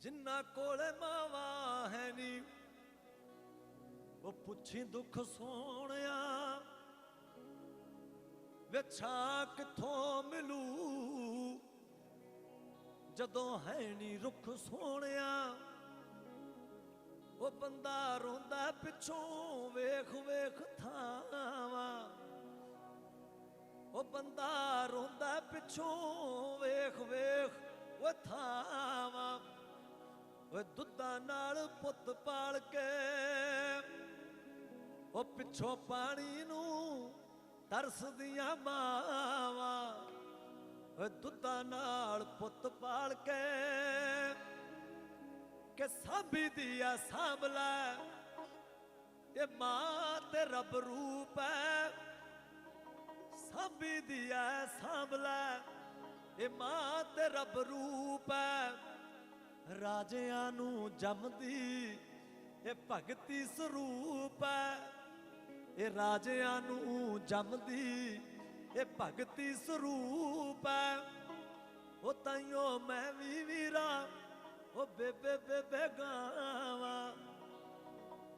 ਜਿੰਨਾ ਕੋਲੇ ਮਾਵਾ ਹੈ ਨੀ, ਉਹ ਪੁੱਛੀ ਦੁੱਖ ਸੋਹਣਿਆ ਵਿਛਾ ਕਿੱਥੋਂ ਮਿਲੂ? ਜਦੋਂ ਹੈ ਨੀ ਰੁੱਖ ਸੋਹਣਿਆ, ਉਹ ਬੰਦਾ ਰੋਂਦਾ ਪਿੱਛੋਂ ਵੇਖ ਵੇਖ ਥਾਵਾਂ। ਉਹ ਬੰਦਾ ਰੋਂਦਾ ਪਿੱਛੋਂ ਵੇਖ ਵੇਖ ਉਹ ਥਾਵਾਂ। ਉਹ ਦੁੱਧਾਂ ਨਾਲ ਪੁੱਤ ਪਾਲ ਕੇ, ਉਹ ਪਿੱਛੋਂ ਪਾਣੀ ਨੂੰ ਤਰਸਦੀਆਂ ਮਾਵਾਂ। ਉਹ ਦੁੱਧਾਂ ਨਾਲ ਪੁੱਤ ਪਾਲ ਕੇ, ਕਿ ਸਾਬੀ ਦੀਆ ਸਾਂਭ ਲੈ ਇਹ ਮਾਂ ਤੇ ਰੱਬ ਰੂਪ ਹੈ ਸਾਂਭੀ ਦੀਆ ਸਾਂਭ ਲੈ ਇਹ ਮਾਂ ਤੇ ਰੱਬ ਰੂਪ ਹੈ ਰਾਜਿਆਂ ਨੂੰ ਜੰਮਦੀ, ਇਹ ਭਗਤੀ ਸਰੂਪ ਹੈ। ਇਹ ਰਾਜਿਆਂ ਨੂੰ ਜੰਮਦੀ, ਇਹ ਭਗਤੀ ਸਰੂਪ ਹੈ। ਉਹ ਤਾਈਓ ਮੈਂ ਵੀ ਵੀਰਾ, ਉਹ ਬੇਬੇ ਬੇਬੇ ਗਾਵਾਂ।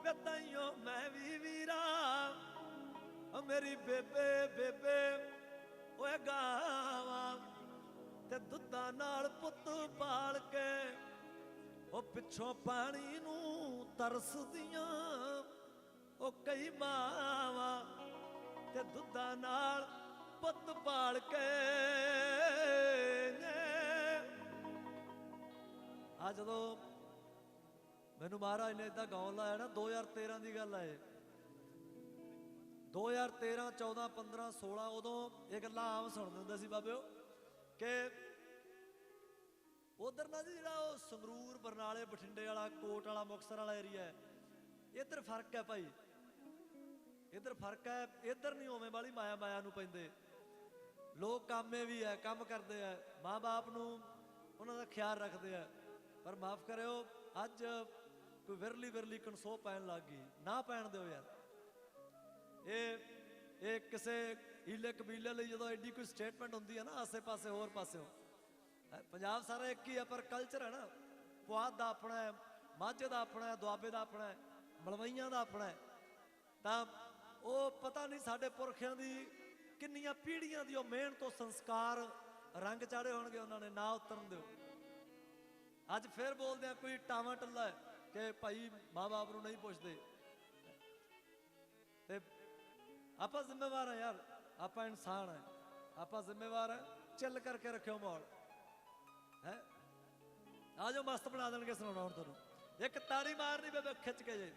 ਵੇ ਤਾਈਓ ਮੈਂ ਵੀ ਵੀਰਾ, ਉਹ ਮੇਰੀ ਬੇਬੇ ਬੇਬੇ, ਓਏ ਗਾਵਾਂ। ਤੇ ਦੁੱਧਾਂ ਨਾਲ ਪੁੱਤ ਪਾਲ ਕੇ ਉਹ ਪਿੱਛੋਂ ਪਾਣੀ ਨੂੰ ਤਰਸਦੀਆਂ, ਉਹ ਕਈ ਮਾਵਾਂ ਤੇ ਦੁੱਧਾਂ ਨਾਲ ਪੁੱਤ ਪਾਲ ਕੇ ਆ ਜਦੋਂ ਮੈਨੂੰ ਮਹਾਰਾਜ ਨੇ ਇਦਾਂ ਗਾਉਣ ਲਾਇਆ ਨਾ 2013 ਦੀ ਗੱਲ ਹੈ ਇਹ। 2013 14 15 16 ਉਦੋਂ ਇਹ ਗੱਲਾਂ ਆਮ ਸੁਣਦੇ ਹੁੰਦੇ ਸੀ ਬਾਬਿਓ ਕਿ ਉਧਰ ਨਾ ਜੀ ਜਿਹੜਾ ਉਹ ਸੰਗਰੂਰ, ਬਰਨਾਲੇ, ਬਠਿੰਡੇ ਵਾਲਾ, ਕੋਟ ਵਾਲਾ, ਮੁਕਤਸਰ ਵਾਲਾ ਏਰੀਆ ਹੈ, ਇੱਧਰ ਫ਼ਰਕ ਹੈ ਭਾਈ। ਇੱਧਰ ਫ਼ਰਕ ਹੈ, ਇੱਧਰ ਨਹੀਂ ਉਵੇਂ ਵਾਲੀ ਮਾਇਆ ਮਾਇਆ ਨੂੰ ਪੈਂਦੇ। ਲੋਕ ਕਾਮੇ ਵੀ ਹੈ, ਕੰਮ ਕਰਦੇ ਆ ਮਾਂ-ਬਾਪ ਨੂੰ ਉਹਨਾਂ ਦਾ ਖਿਆਲ ਰੱਖਦੇ ਆ ਪਰ ਮਾਫ ਕਰਿਓ, ਅੱਜ ਕੋਈ ਵਿਰਲੀ ਵਿਰਲੀ ਕਨਸੋ ਪੈਣ ਲੱਗ ਗਈ। ਨਾ ਪੈਣ ਦਿਓ ਯਾਰ। ਇਹ ਇਹ ਕਿਸੇ ਹੀਲੇ ਕਬੀਲੇ ਲਈ ਜਦੋਂ ਐਡੀ ਕੋਈ ਸਟੇਟਮੈਂਟ ਹੁੰਦੀ ਹੈ ਨਾ, ਆਸੇ-ਪਾਸੇ, ਹੋਰ ਪਾਸਿਓਂ। ਪੰਜਾਬ ਸਾਰਾ ਇੱਕ ਹੀ ਹੈ ਪਰ ਕਲਚਰ ਹੈ ਨਾ। ਪੁਆਧ ਦਾ ਆਪਣਾ ਹੈ, ਮਾਝੇ ਦਾ ਆਪਣਾ ਹੈ, ਦੁਆਬੇ ਦਾ ਆਪਣਾ ਹੈ, ਮਲਵਈਆਂ ਦਾ ਆਪਣਾ ਹੈ। ਤਾਂ ਉਹ ਪਤਾ ਨਹੀਂ ਸਾਡੇ ਪੁਰਖਿਆਂ ਦੀ ਕਿੰਨੀਆਂ ਪੀੜ੍ਹੀਆਂ ਦੀ ਉਹ ਮਿਹਨਤ ਤੋਂ ਸੰਸਕਾਰ ਰੰਗ ਚਾੜੇ ਹੋਣਗੇ ਉਹਨਾਂ ਨੇ, ਨਾ ਉਤਰਨ ਦਿਓ। ਅੱਜ ਫੇਰ ਬੋਲਦੇ ਆ, ਕੋਈ ਟਾਵਾਂ ਟੱਲਾ ਹੈ ਕਿ ਭਾਈ ਮਾਂ-ਬਾਪ ਨੂੰ ਨਹੀਂ ਪੁੱਛਦੇ। ਤੇ ਆਪਾਂ ਜ਼ਿੰਮੇਵਾਰ ਆ ਯਾਰ, ਆਪਾਂ ਇਨਸਾਨ ਹੈ ਆਪਾਂ ਜ਼ਿੰਮੇਵਾਰ ਹੈ ਚੱਲ ਕਰਕੇ ਰੱਖਿਓ ਮਾਹੌਲ। ਹੈ? ਆ ਜਾਓ ਮਸਤ ਬਣਾ ਦੇਣਗੇ ਸੁਣਾਉਣਾ ਹੁਣ ਤੁਹਾਨੂੰ। ਇੱਕ ਤਾੜੀ ਮਾਰਨੀ ਬੇਬੇ ਖਿੱਚ ਕੇ ਜੇ